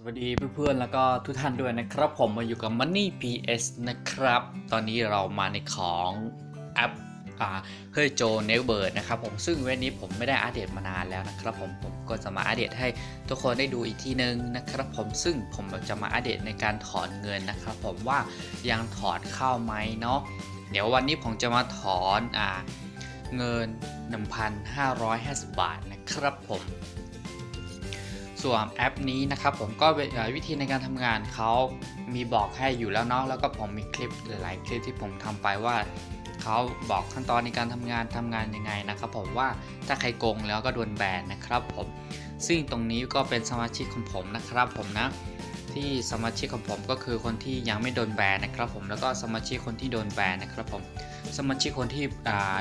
สวัสดีเพื่อนๆ แล้วก็ทุกท่านด้วยนะครับผมมาอยู่กับ Money PS นะครับ ตอนนี้เรามาในของแอปอ่าเฮ้ยโจเนลเบิร์ดนะครับผมซึ่งเว็บนี้ผมไม่ได้อัปเดตมานานแล้วนะครับผมผมก็จะมาอัปเดตให้ทุกคนได้ดูอีกทีนึงนะครับผมซึ่งผมจะมาอัปเดตในการถอนเงินนะครับผมว่ายังถอนเข้าไหมเนาะเดี๋ยววันนี้ผมจะมาถอนอ่าเงิน 1,550 บาทนะครับผม ส่วนแอปนี้นะครับผมก็วิธีในการทำงานเขามีบอกให้อยู่แล้วเนาะแล้วก็ผมมีคลิปหลาย ๆ คลิปที่ผมทำไปว่าเขาบอกขั้นตอนในการทำงานทำงานยังไงนะครับผมว่าถ้าใครโกงแล้วก็โดนแบนนะครับผมซึ่งตรงนี้ก็เป็นสมาชิกของผมนะครับผมนะที่สมาชิกของผมก็คือคนที่ยังไม่โดนแบนนะครับผมแล้วก็สมาชิกคนที่โดนแบนนะครับผม สมาชิกคนที่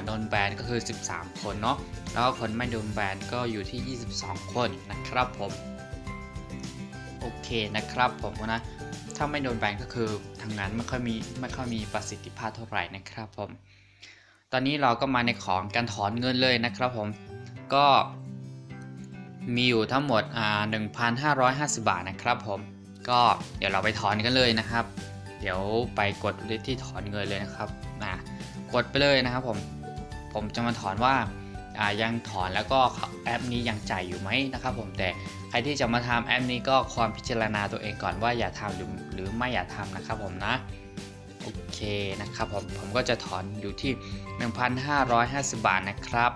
โดนแบนก็คือ 13 คนเนาะแล้วก็คนไม่โดนแบนก็อยู่ที่ 22 คนนะครับผมโอเคนะครับผมนะถ้าไม่โดนแบนก็คือทำงานไม่ค่อยมีไม่ค่อยมีประสิทธิภาพเท่าไหร่นะครับผม ตอนนี้เราก็มาในของการถอนเงินเลยนะครับผมก็มีอยู่ทั้งหมดอ่า1,550 บาทนะครับผมก็เดี๋ยวเราไปถอนกันเลยนะครับ เดี๋ยวไปกดที่ถอนเงินเลยนะครับ กดไปเลยนะครับผม ผมจะมาถอนว่าายังถอนแล้วก็แอปนี้ยังจ่ายอยู่ไหมนะครับผมแต่ใครที่จะมาทำแอปนี้ก็ควรพิจารณาตัวเองก่อนว่าอย่าทำหรือหรือไม่อย่าทำนะครับผมนะโอเคนะครับผมผมก็จะถอนอยู่ที่ 1,550 บาทนะครับ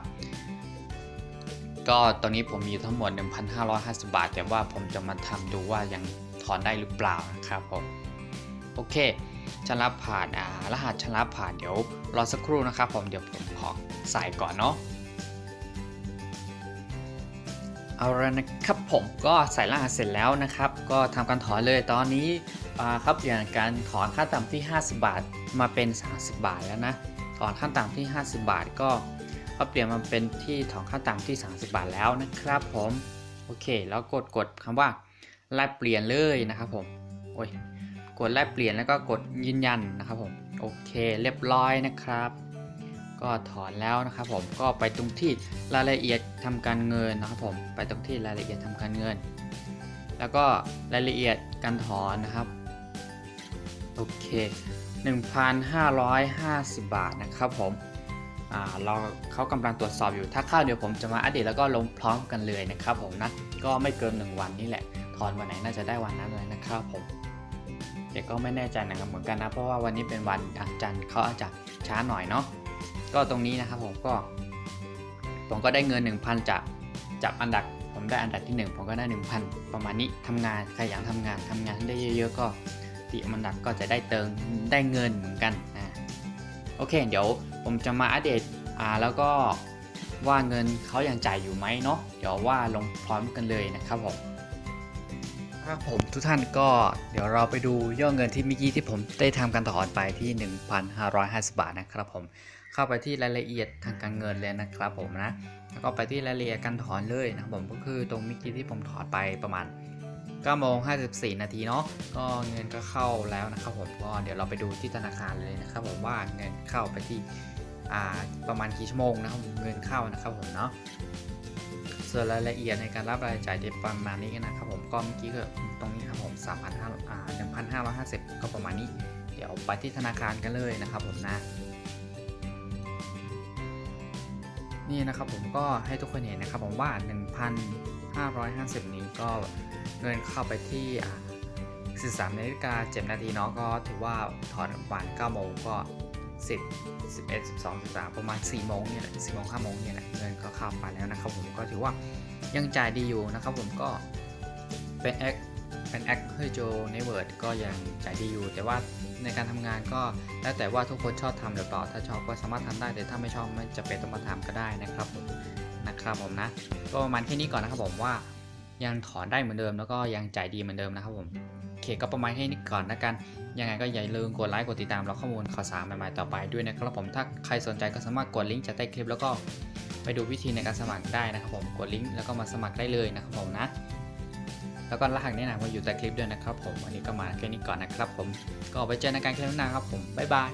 ก็ตอนนี้ผมมีทั้งหมด 1,550 บาท แต่ว่าผมจะมาทำดูว่ายังถอนได้หรือเปล่านะครับผมโอเค ชำระผ่านอ่ารหัสชำระผ่านเดี๋ยวรอสักครู่นะครับ ผมเดี๋ยวผมขอใส่ก่อนเนาะเอาละนะครับผมก็ใส่รหัสเสร็จแล้วนะครับ ก็ทำการถอนเลยตอนนี้ครับอย่างการถอนค่าต่ำที่ 50 บาทมาเป็น 30 บาทแล้วนะถอนค่าต่ำที่ 50 บาทก็ก็เปลี่ยนมาเป็นที่ถอนค่าต่ำที่ 30 บาทแล้วนะครับ ผมโอเค แล้วกดกดคำว่าแลกเปลี่ยนเลยนะครับผมโอ้ย กดแลกเปลี่ยนแล้วก็กดยืนยันนะครับผมโอเคเรียบร้อยนะครับ ก็ถอนแล้วนะครับผมก็ไปตรงที่รายละเอียดทำการเงินนะครับผมไปตรงที่รายละเอียดทำการเงิน แล้วก็รายละเอียดการถอนนะครับโอเค 1,550 บาทนะครับผมอ่าเราเขากำลังตรวจสอบอยู่ถ้าเข้าเดี๋ยวผมจะมาอัปเดตแล้วก็ลงพร้อมกันเลยนะครับผมนะก็ไม่เกิน 1 วันนี้แหละ ถอนวันไหนน่าจะได้วันนั้นเลยนะครับผม เดี๋ยวก็ไม่แน่ใจนะครับเหมือนกันนะ เพราะว่าวันนี้เป็นวันอาจันทร์เขาอาจจะช้าหน่อยเนาะก็ตรงนี้นะครับผมก็ ผมก็ได้เงิน 1,000 จากจากอันดับผมได้อันดับที่ 1 ผมก็ได้ 1,000 ประมาณนี้ทำงานขยันทำงานทำงานได้เยอะๆก็ติอันดับก็จะได้เติมได้เงินเหมือนกันนะโอเค เดี๋ยวผมจะมาอัปเดตอ่าแล้วก็ว่าเงินเขายังจ่ายอยู่ไหมเนาะเดี๋ยวว่าลงพร้อมกันเลยนะครับผม ครับผมทุกท่านก็เดี๋ยวเราไปดูยอดเงินที่เมื่อกี้ที่ผมได้ทำการถอนไปที่ 1,550 บาทนะครับผมเข้าไปที่รายละเอียดทางการเงินเลยนะครับผมนะแล้วก็ไปที่รายละเอียดการถอนเลยนะครับผมก็คือตรงเมื่อกี้ที่ผมถอนไปประมาณ9โมง54 นาทีเนาะก็เงินก็เข้าแล้วนะครับผมก็เดี๋ยวเราไปดูที่ธนาคารเลยนะครับผมว่าเงินเข้าไปที่ประมาณกี่ชั่วโมงนะครับเงินเข้านะครับผมเนาะ ส่วนรายละเอียดในการรับรายจ่ายเดประมาณนี้นะครับผมก็เมื่อกี้ก็ตรงนี้ครับผม3,500อ่า1,550 ก็ประมาณนี้ เดี๋ยวไปที่ธนาคารกันเลยนะครับผมนะนี่นะครับผมก็ให้ทุกคนเห็นนะครับผมว่า 1,550 นี้ก็เงินเข้าไปที่อ่า13นาฬิกา7นาทีเนาะก็ถือว่าถอนประมาณ9โมงก็ 10 11 12 13 ประมาณ 4 โมงเนี่ยแหละ4โมง5โมงเนี่ยแหละเงินก็เข้าไปแล้วนะครับผมก็ถือว่ายังจ่ายดีอยู่นะครับผมก็เป็นแอคเป็นแอคเฮ้ยโจในเวิร์ดก็ยังจ่ายดีอยู่ แต่ว่าในการทำงานก็แล้วแต่ว่าทุกคนชอบทำหรือเปล่าถ้าชอบก็สามารถทำได้ แต่ถ้าไม่ชอบไม่จะเป็นต้องมาทำก็ได้นะครับผมนะครับผมนะก็ประมาณแค่นี้ก่อนนะครับผมว่า ยังถอนได้เหมือนเดิม แล้วก็ยังจ่ายดีเหมือนเดิมนะครับผมโอเคก็ประมาณแค่นี้ก่อนนะกัน ยังไงก็อย่าลืมกดไลค์กดติดตามเราข้อมูลข่าวสารใหม่ๆต่อไปด้วยนะครับผมถ้าใครสนใจก็สามารถกดลิงก์จากใต้คลิป แล้วก็ไปดูวิธีในการสมัครได้นะครับผมกดลิงก์แล้วก็มาสมัครได้เลยนะครับผมนะแล้วก็รหัสแนะนำมาอยู่ใต้คลิปด้วยนะครับผม วันนี้ก็มาแค่นี้ก่อนนะครับผม ก็ไปเจอในการคลิปหน้าครับผม บ๊ายบาย